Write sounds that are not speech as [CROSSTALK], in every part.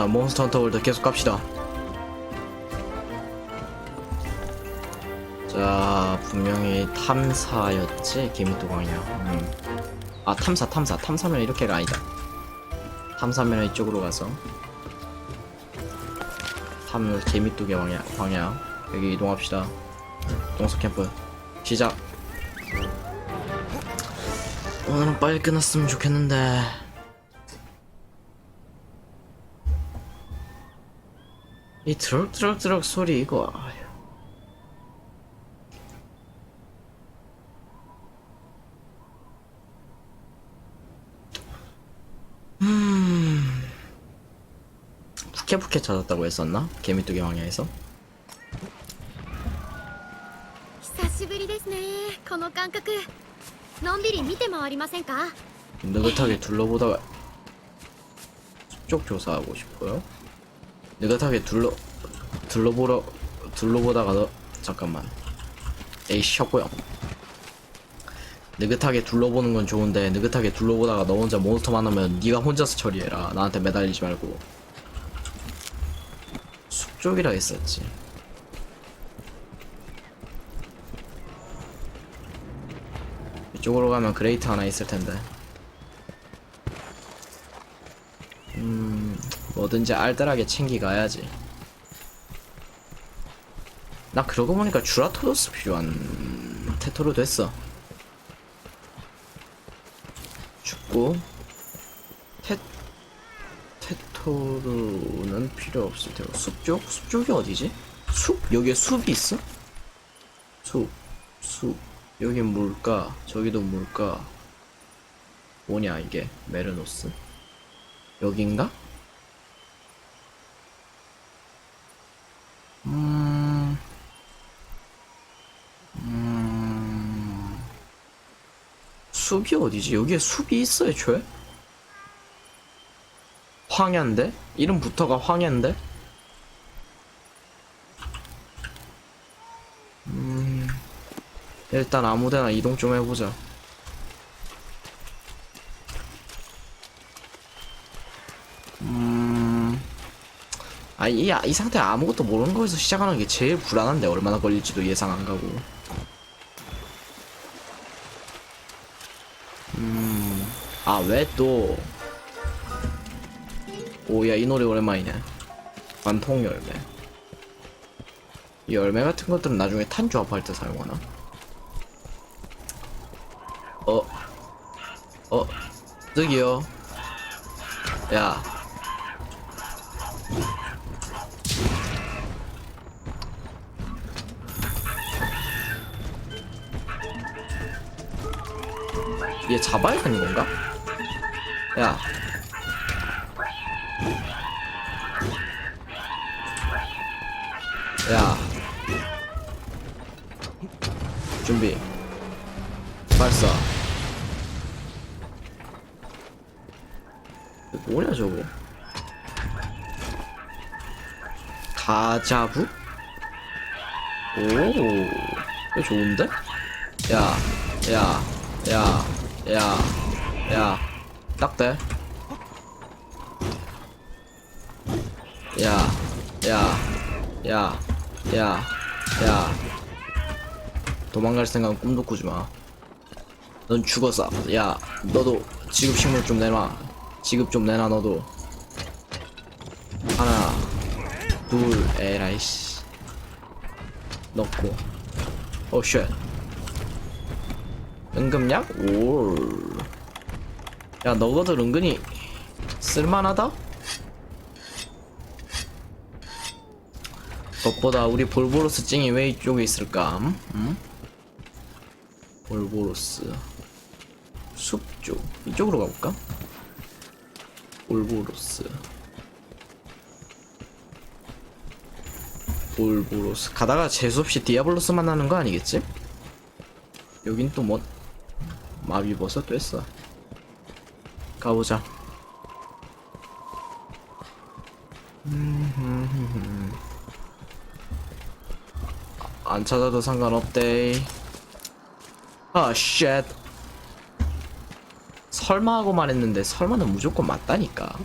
일단 몬스터 헌터 월드 계속 갑시다. 자 분명히 탐사였지 개미도강이야. 음. 아 탐사 탐사. 탐사면 이렇게가 아니다. 탐사면 이쪽으로 가서. 탐 개미도개 방향, 방향. 여기 이동합시다. 동서 캠프. 시작. 오늘은 빨리 끝났으면 좋겠는데 이 트럭 트럭 트럭 소리 이거 아휴. 음 푸케푸케 찾았다고 했었나? 개미뚜기 방향에서 久しぶりですねこの感覚のんびり見て回りませんか 느긋하게 둘러보다가 숲쪽 조사하고 싶어요? 느긋하게 둘러 둘러보러 둘러보다가 너 잠깐만. 에이 쉬었고요. 느긋하게 둘러보는 건 좋은데 느긋하게 둘러보다가 너 혼자 몬스터 만나면 네가 혼자서 처리해라. 나한테 매달리지 말고. 숲 쪽이라 했었지. 이쪽으로 가면 그레이트 하나 있을 텐데 음, 뭐든지 알뜰하게 챙기가야지. 나 그러고 보니까 주라토도스 필요한 테토로 됐어. 죽고 테 테토르는 필요 없을 테고 숲쪽 숲쪽이 어디지? 숲 여기에 숲이 있어? 숲 숲. 여긴 물가 저기도 물가 뭐냐 이게 메르노스 여긴가? 음... 음... 숲이 어디지? 여기에 숲이 있어 애초에? 황야인데? 이름부터가 황야인데? 음... 일단 아무데나 이동 좀 해보자 음... 아, 이, 이 상태 아무것도 모르는 거에서 시작하는 게 제일 불안한데, 얼마나 걸릴지도 예상 안 가고. 아, 왜 또. 오, 야, 이 노래 오랜만이네. 관통 열매. 이 열매 같은 것들은 나중에 탄 조합할 때 사용하나? 어, 어, 저기요. 야, 얘 잡아야 되는 건가? 야. 야. 준비. 발사. 뭐냐 저거? 가자부? 오, 이거 좋은데? 야, 야, 야, 야, 야, 딱대. 야, 야, 야, 야, 야. 도망갈 생각은 꿈도 꾸지 마. 넌 죽었어. 야, 너도 지급 식물 좀 내놔. 지급 좀 내놔, 너도. 하나, 둘, 에라이씨. 넣고. 오, 쉣. 응급약? 올. 야, 너거들 은근히 쓸만하다? 그것보다 우리 볼보로스 찡이 왜 이쪽에 있을까? 음? 볼보로스. 숲 쪽. 이쪽으로 가볼까? 볼보로스. 볼보로스. 가다가 재수없이 디아블로스 만나는 거 아니겠지? 여긴 또 뭐, 마비버섯 됐어. 가보자. 안 찾아도 상관없대. 아, 쉣. 설마 하고 말했는데 설마는 무조건 맞다니까.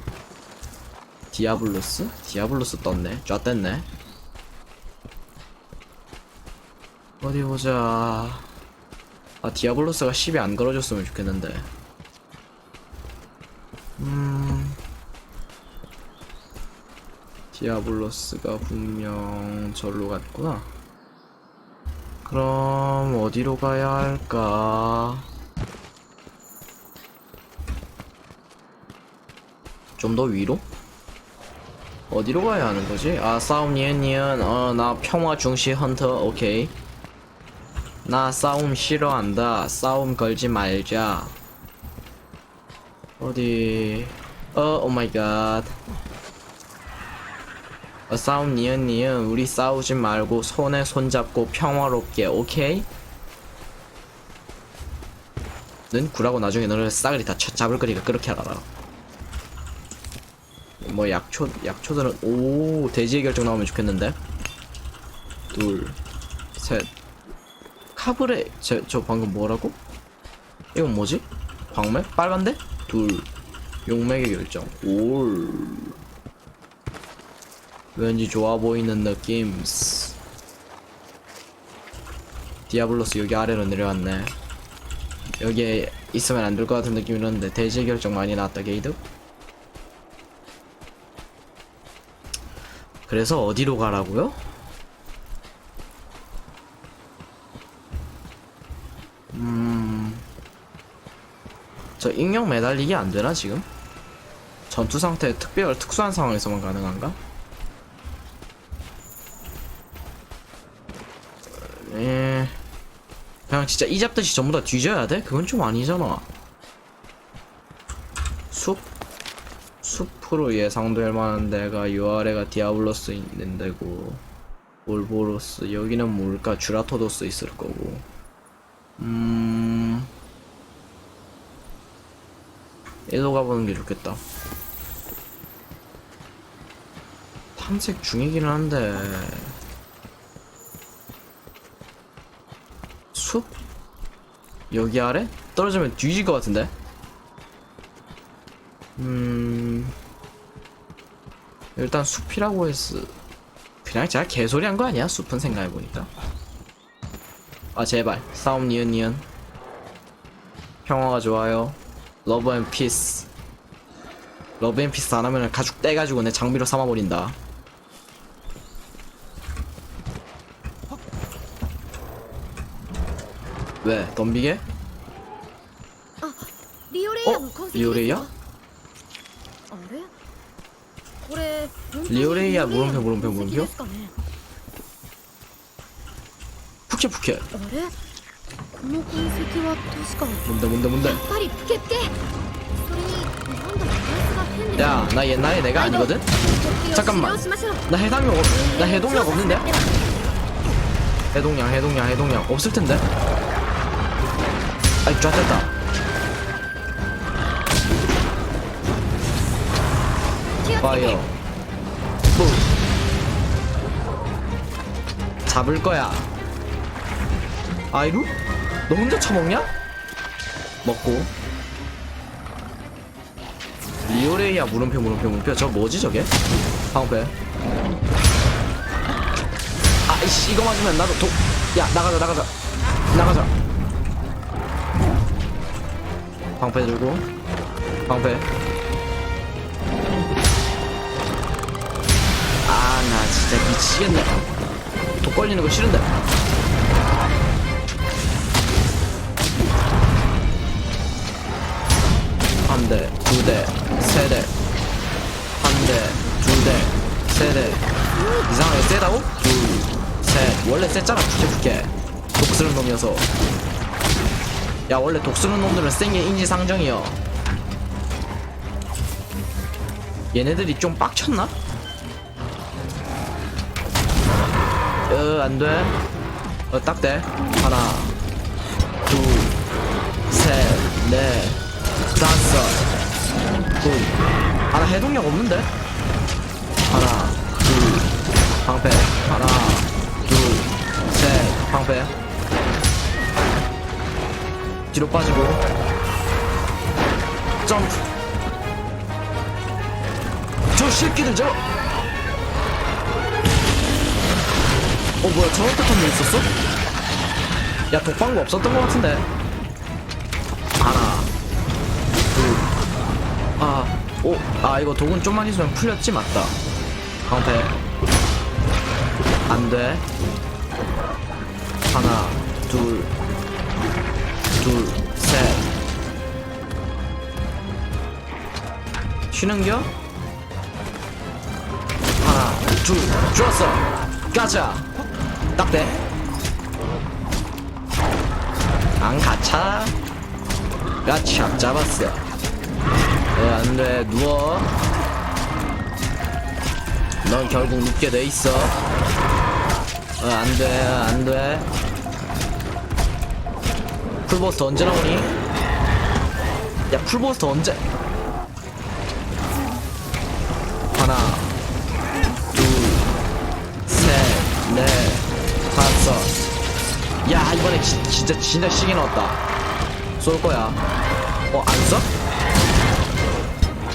디아블로스? 디아블로스 떴네. 쫙 뗐네. 어디 보자. 아, 디아블로스가 10이 안 걸어줬으면 좋겠는데. 음. 디아블로스가 분명 절로 갔구나. 그럼 어디로 가야 할까? 좀 더 위로? 어디로 가야 하는 거지? 아 싸움 니은 니은 어나 평화 중시 헌터 오케이 나 싸움 싫어한다. 싸움 걸지 말자. 어디? 어 오 마이 갓 어, 싸움 니은 니은. 우리 싸우지 말고 손에 손 잡고 평화롭게 오케이? 는 구라고 나중에 너를 싸그리 다 쳐- 잡을 거니까 그렇게 알아라. 뭐 약초 약초들은 오 돼지의 결정 나오면 좋겠는데? 둘 셋 카브레 저, 저 방금 뭐라고? 이건 뭐지? 광맥? 빨간데? 둘 용맥의 결정 올 왠지 좋아 보이는 느낌 디아블로스 여기 아래로 내려왔네 여기에 있으면 안 될 것 같은 느낌이었는데 돼지의 결정 많이 나왔다 게이드 그래서 어디로 가라고요? 음... 저 익력 매달리기 안 되나 지금? 전투 상태 특별 특수한 상황에서만 가능한가? 예... 그냥 진짜 이 잡듯이 전부 다 뒤져야 돼? 그건 좀 아니잖아. 숲? 숲으로 예상될 만한 데가 요 아래가 디아블로스 있는 데고 올보로스 여기는 뭘까 주라토도스 있을 거고 음 일로 가보는 게 좋겠다 탐색 중이긴 한데 숲? 여기 아래? 떨어지면 뒤질 것 같은데? 음 일단 숲이라고 했어 그냥 제가 개소리 한 거 아니야 숲은 생각해보니까 아 제발 싸움 니은 니은 평화가 좋아요 러브 앤 피스 러브 앤 피스 안하면 가죽 떼가지고 내 장비로 삼아버린다 왜? 덤비게? 어? 리오레이야? 어? 리오레이야 물음표 물음표 물음표? 푸케 푸케 あれこの痕跡は確か 뭔데 뭔데 뭔데 やっぱりプケプケそれになんだか様子が変です 야 나 옛날에 내가 아니거든? 突起を 잠깐만. 使用しましょう 나 해당력 없, 나 해동력 없는데? では 해동량 해동량 해동량 없을 텐데. 아이 쫙됐다. 気をつけて 파이어. 뭐. 잡을 거야. 아이루? 너 혼자 처먹냐? 먹고. 리오레이야 물음표 물음표 물음표 저 뭐지 저게? 방패. 아이씨 이거 맞으면 나도 도. 야 나가자 나가자 나가자. 방패 들고 방패. 아 나 진짜 미치겠네 독 걸리는 거 싫은데 한 대, 두 대, 세 대, 한 대, 두 대, 세 대. 이상하게 세다고? 둘, 셋. 원래 셌잖아, 푸케푸케. 독 쓰는 놈이어서. 야, 원래 독 쓰는 놈들은 센 게 인지상정이여. 얘네들이 좀 빡쳤나? 어, 안 돼. 어, 딱 돼. 하나, 둘, 셋, 넷, 다섯, 둘. 아, 나 해동력 없는데? 하나, 둘, 방패. 하나, 둘, 셋, 방패. 뒤로 빠지고. 점프. 저 새끼들 저. 어 뭐야 저런 패턴도 있었어? 야 독방구 없었던 것 같은데. 아, 오, 아 이거 독은 좀만 있으면 풀렸지 맞다. 방패. 안 돼. 하나, 둘, 둘, 셋. 쉬는겨? 하나, 둘, 좋았어. 가자. 딱대. 안 가차. 가차 잡았어. 에, 안 돼. 누워. 넌 결국 눕게 돼 있어. 어, 안 돼, 안 돼. 풀버스터 언제 나오니? 야, 풀버스터 언제? 하나, 둘, 셋, 넷, 다섯. 야, 이번에 지, 진짜, 진짜 시계 넣었다. 쏠 거야. 어, 안 써?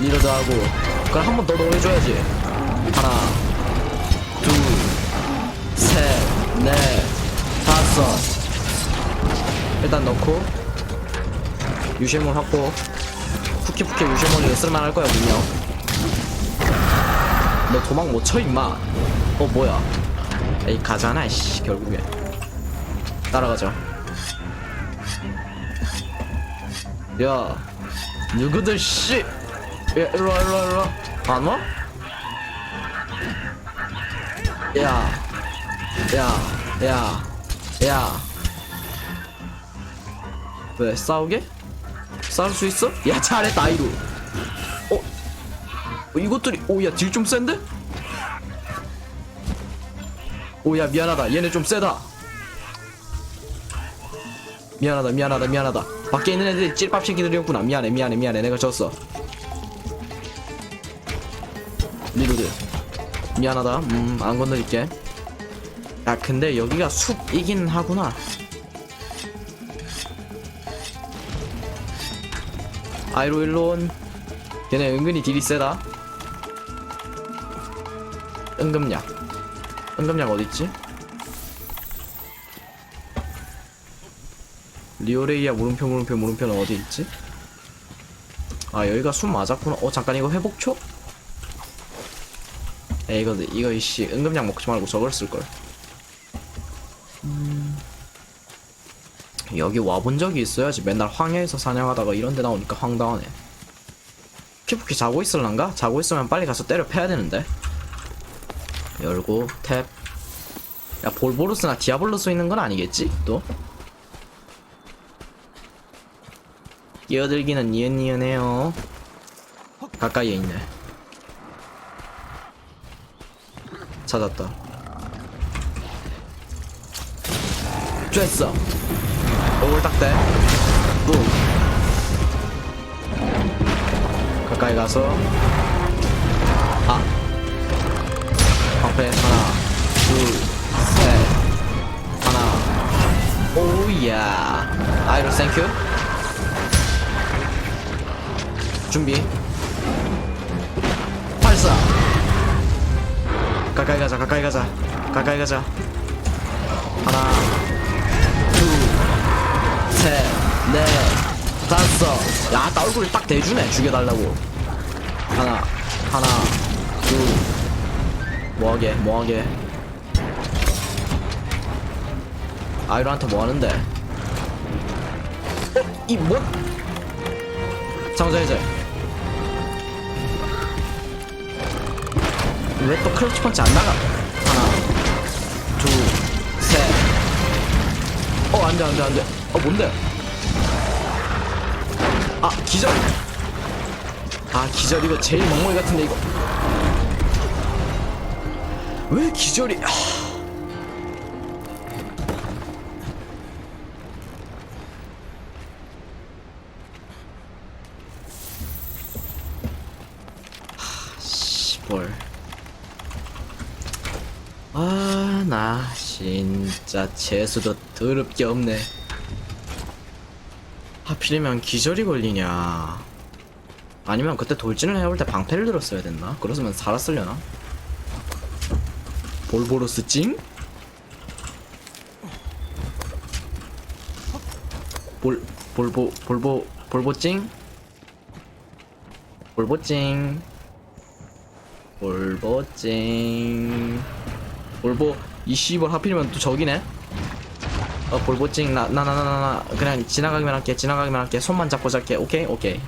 리로드 하고. 그럼 한 번더 넣어줘야지. 하나, 둘, 셋, 넷, 다섯. 일단 넣고. 유실물 확보. 푸키푸키 유실물이 쓸만할 거야, 분명. 너 도망 못 쳐, 임마. 어, 뭐야. 에이, 가잖아, 씨, 결국에. 따라가자. 야, 누구들, 씨. 야, 일로 와, 일로 와, 일로 와. 안 와? 야, 야, 야, 야. 왜, 싸우게? 싸울 수 있어? 야, 잘했다, 아이루. 어? 어, 이것들이, 오, 야, 딜 좀 센데? 오, 야, 미안하다. 얘네 좀 세다. 미안하다, 미안하다, 미안하다. 밖에 있는 애들이 찔밥 새끼들이었구나. 미안해, 미안해, 미안해. 내가 졌어. 미안하다. 음, 안 건드릴게. 야, 근데 여기가 숲이긴 하구나. 아이로 일론. 걔네 은근히 딜이 세다. 응급약. 응급약 어딨지? 리오레이아 물음표 물음표 물음표는 어디 있지? 아 여기가 숨 맞았구나. 어 잠깐 이거 회복초? 에 이거 이거 이씨 응급약 먹지 말고 저걸 쓸 걸. 음. 여기 와본 적이 있어야지. 맨날 황야에서 사냥하다가 이런 데 나오니까 황당하네. 키프키 자고 있을란가? 자고 있으면 빨리 가서 때려 패야 되는데. 열고 탭. 야 볼보루스나 디아블로스 있는 건 아니겠지? 또? 끼어들기는 니은니은해요. 가까이에 있네. 찾았다. 쬐어. 오글 딱대. 뿡. 가까이 가서. 아. 앞에 하나, 둘, 셋. 하나. 오우야. 아이로 땡큐. 준비. 발사. 가까이 가자, 가까이 가자, 가까이 가자. 하나, 둘, 셋, 넷, 다섯. 야, 나 얼굴 딱 대주네, 죽여달라고. 하나, 하나, 둘. 뭐하게, 뭐하게. 아이로한테 뭐하는데? 어? [LAUGHS] 이 뭐? 장자 해제 왜또 클러치 펀치 안 나가? 하나, 둘, 셋. 어, 안 돼, 안 돼, 안 돼. 어, 뭔데? 아, 기절. 아, 기절 이거 제일 멍멍이 같은데, 이거. 왜 기절이, 아. 시벌. 아, 나 진짜 재수도 더럽게 없네. 하필이면 기절이 걸리냐. 아니면 그때 돌진을 해올 때 방패를 들었어야 됐나? 그러면 살았으려나? 볼보로스 찡? 볼 볼보 볼보 볼보 찡? 볼보 찡? 볼보 찡? 볼보 이 씨발 하필이면 또 저기네? 어 볼보 찡 나 나 나 나 나 그냥 지나가기만 할게 지나가기만 할게. 손만 잡고 잘게. 오케이 오케이.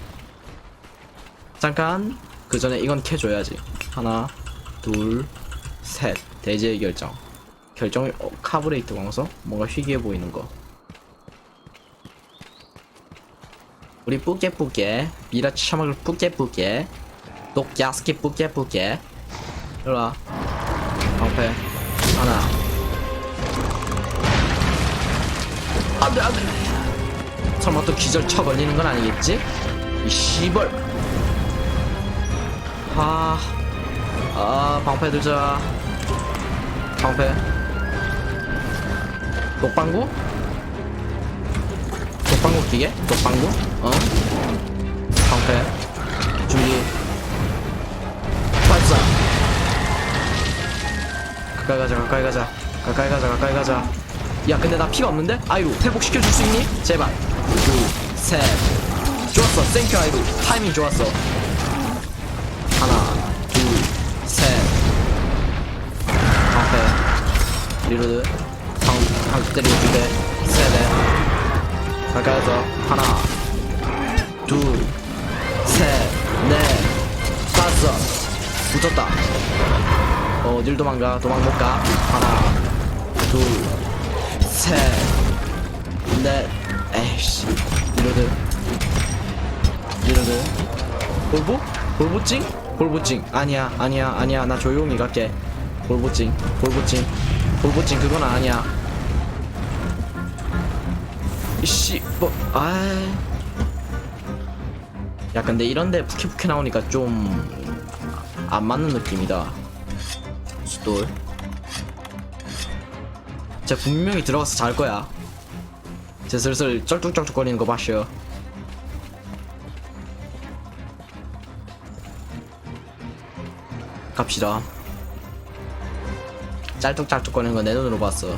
잠깐. 그 전에 이건 캐줘야지. 하나 둘셋. 대지의 결정. 결정 어, 카브레이트 광서? 뭔가 희귀해 보이는 거. 우리 뿌깨뿌깨 미라치 샤막을 뿌깨뿌깨 녹야스키 뿌깨뿌깨 일로와. 방패 하나 안돼 안돼 설마 또 기절 쳐 걸리는 건 아니겠지? 이 씨벌 아, 아 방패 들자 방패 녹방구? 녹방구 끼게? 녹방구? 어? 방패 가자 가까이 가자. 가까이 가자 가까이 가자. 야 근데 나 피가 없는데? 아이루 회복시켜줄 수 있니? 제발. 둘셋 좋았어. 땡큐 아이루 타이밍 좋았어. 하나 둘셋. 방패 리로드. 방, 방 때리고 두대 세대. 가까이 가서 하나 둘셋넷. 다섯 붙었다 어, 어딜 도망가? 도망 못 가. 하나, 둘, 셋, 넷. 에이씨. 리로드. 리로드. 볼보? 볼보찡? 볼보찡. 아니야, 아니야, 아니야. 나 조용히 갈게. 볼보찡. 볼보찡. 볼보찡 그건 아니야. 이씨, 뭐, 아이. 야, 근데 이런데 푸키푸키 나오니까 좀 안 맞는 느낌이다. 수돌. 쟤 분명히 들어가서 잘 거야. 쟤 슬슬 쩔뚝쩔뚝거리는 거 봐쇼. 갑시다. 짤뚝짤뚝거리는 거 내 눈으로 봤어.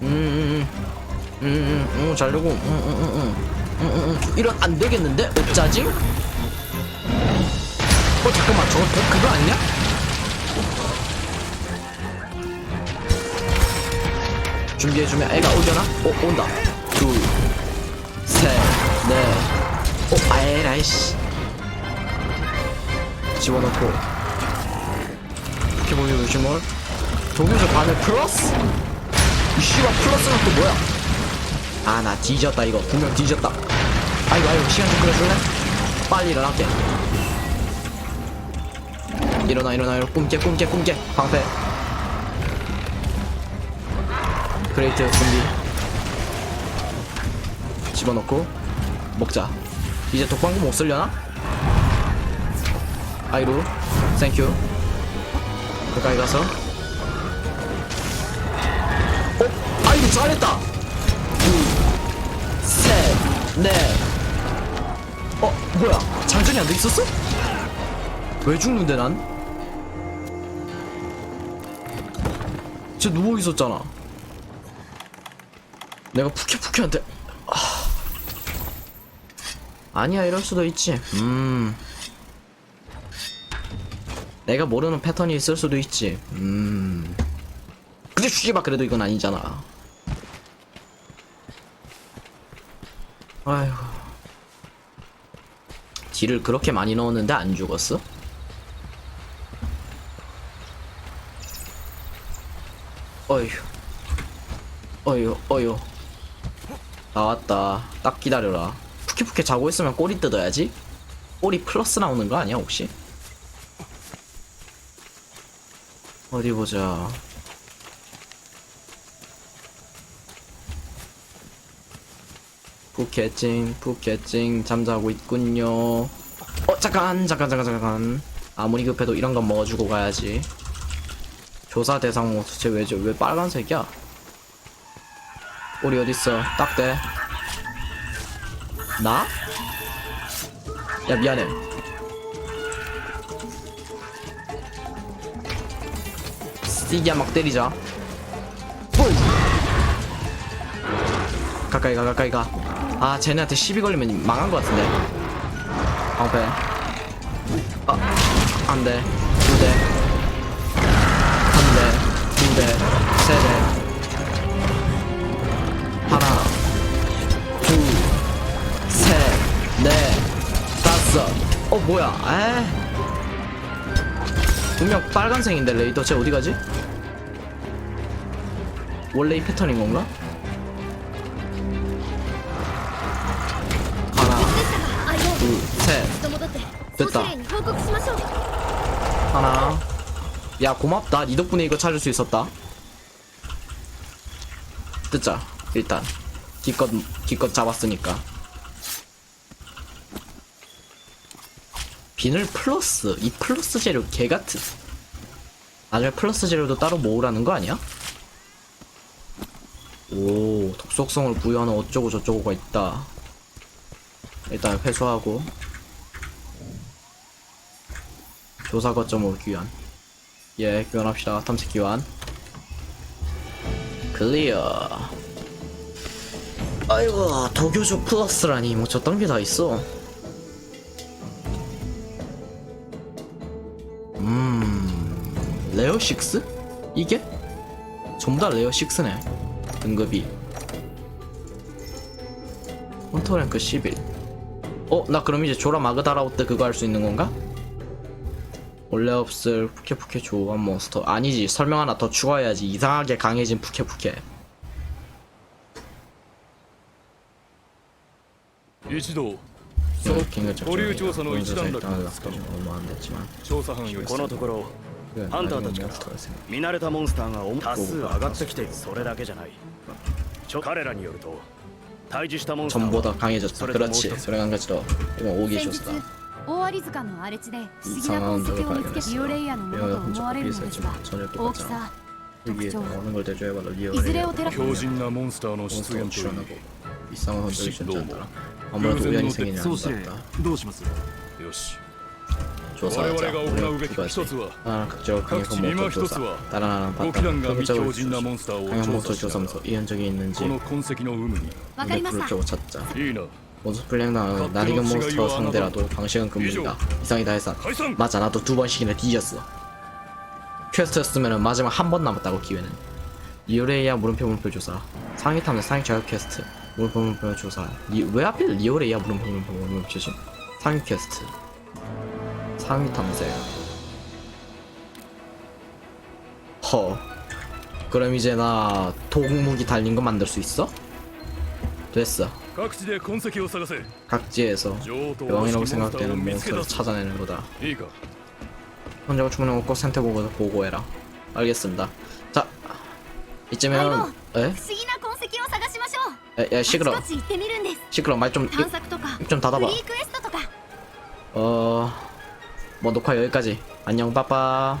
음, 음, 음, 음, 음, 음, 잘 되고, 음, 음, 음, 음, 음, 음, 음. 이런 안 되겠는데? 어짜지? 어 잠깐만 저거 그- 그거 아니냐? 준비해주면 애가 오려나? 어 온다 둘셋넷 어 아에라이씨 집어넣고 보면 요즘은 동료적 반을 플러스? 이 씨발 플러스는 또 뭐야? 아 나 뒤졌다 이거 분명 뒤졌다 아이고 아이고 시간 좀 끌어줄래? 빨리 일어날게 일어나 일어나. 일어나. 꿈깨 꿈깨 꿈깨 방패. 그레이트 준비. 집어넣고 먹자. 이제 독방구 못 쓸려나? 아이루 땡큐. 가까이 가서. 어? 아이루 잘했다! 둘셋넷. 어 뭐야? 장전이 안 돼 있었어? 왜 죽는데 난? 쟤 누워 있었잖아. 내가 푸키푸키한테 아... 아니야 이럴 수도 있지. 음. 내가 모르는 패턴이 있을 수도 있지. 음. 근데 주지마 그래도 이건 아니잖아. 아휴. 딜을 그렇게 많이 넣었는데 안 죽었어? 어휴. 어휴 어휴. 나왔다. 딱 기다려라. 푸키푸키 자고 있으면 꼬리 뜯어야지. 꼬리 플러스 나오는 거 아니야 혹시? 어디 보자. 푸켓찡 푸켓찡 잠자고 있군요. 어 잠깐 잠깐 잠깐 잠깐. 아무리 급해도 이런 건 먹어주고 가야지 조사 대상 뭐 도대체 왜, 저- 왜 빨간색이야? 우리 어딨어? 딱대 나? 야 미안해 스티기야 막 때리자 뽀이. 가까이 가 가까이 가 아 쟤네한테 시비 걸리면 망한 것 같은데 방패 아 안돼 두 대, 세 대, 하나, 둘, 셋, 넷, 다섯. 어 뭐야? 에? 분명 빨간색인데 레이더 쟤 어디 가지? 원래 이 패턴인 건가? 하나, 둘, 셋. 됐다. 하나. 야 고맙다 니 덕분에 이거 찾을 수 있었다. 듣자 일단. 기껏 기껏 잡았으니까. 비늘 플러스 이 플러스 재료 개같은. 나중에 플러스 재료도 따로 모으라는 거 아니야? 오 독속성을 부여하는 어쩌고 저쩌고가 있다. 일단 회수하고. 조사 거점으로 귀환 예 교환합시다 탐색 교환 클리어 아이고 도교조 플러스라니 뭐 저딴 게 다 있어 음 레어 6? 이게? 전부 다 레어 6네 등급이 헌터랭크 11 어? 나 그럼 이제 조라 마그다라오 때 그거 할 수 있는 건가? 원래 없을 푸케푸케 조한 몬스터 아니지 설명 하나 더 추가해야지 이상하게 강해진 푸케푸케 一同 킹을 적 保留調査の一段落が 얼마 안 됐지만 調査班よりこのところハンターたちから見慣れたモンスターがお多数上がってきているそれだけじゃないちょ彼らによると退治したモンスター 전보다 は 강해졌다 それともう 그렇지 一つ 소리 한 가지 더 이건 오기 先日 좋다 大有塚の荒れ地で不思議な 이상한 痕跡 적을 を見つけ 발견했어 ビオレイヤのものと 뼈가 思わ 훔쳐 れるのですが 비슷했지만 전혀 大き 똑같잖아 さ 여기에 特徴 어느 걸 대조해봐도 いずれを 리얼해 照ら強靭なモンスターの出 몬스터가 現という 출현하고 이상한 흔적이 씨, 존재한다 너무. 아무래도 요새는 우연히 뭐 생긴 일은 総 아닌 司 것 令 같다 どうしますよし 조사하자 我々が行うべき 우리가 一つは 하나 각지와 강의 각지 미마 모터 조사 히토스와 다른 하나는 5 바탕 機団が未 흠적을 強靭な 조사 モンスター 강의 を調 모터 査しなが 조사하면서 ら 이 흔적이 있는지 この痕跡の有無にわかりました 그룹적으로 찾자 원스플랭나 나리건 몬스터 상대라도 방식은 금물이다. 이상이다 해산 맞아 나도 두 번씩이나 뒤졌어. 퀘스트였으면 마지막 한 번 남았다고 기회는. 리오레이아 물음표 물음표 조사. 상위 탐사 상위 자격 퀘스트 물음표 물음표 조사. 리, 왜 하필 리오레이아 물음표 물음표 물음표 조사 상위 퀘스트. 상위 탐색 허. 그럼 이제 나 도구무기 달린 거 만들 수 있어? 됐어. 各地で痕跡を探せ 각지에서 女王と 병이라고 モンスターを 생각되는 見つけ 몬스터를 出す 찾아내는 거다. いいか 혼자고 주문하고 꼭 상태 보고서 보고해라. 알겠습니다. 자, 이쯤에는 에? 不思議な痕跡を探しましょう 야, 야 あち 시끄러. こち行ってみるんです 시끄러. 말좀 探索とか 좀 フ 닫아봐. リークエストとか 어, 뭐 녹화 여기까지. 안녕, 빠빠.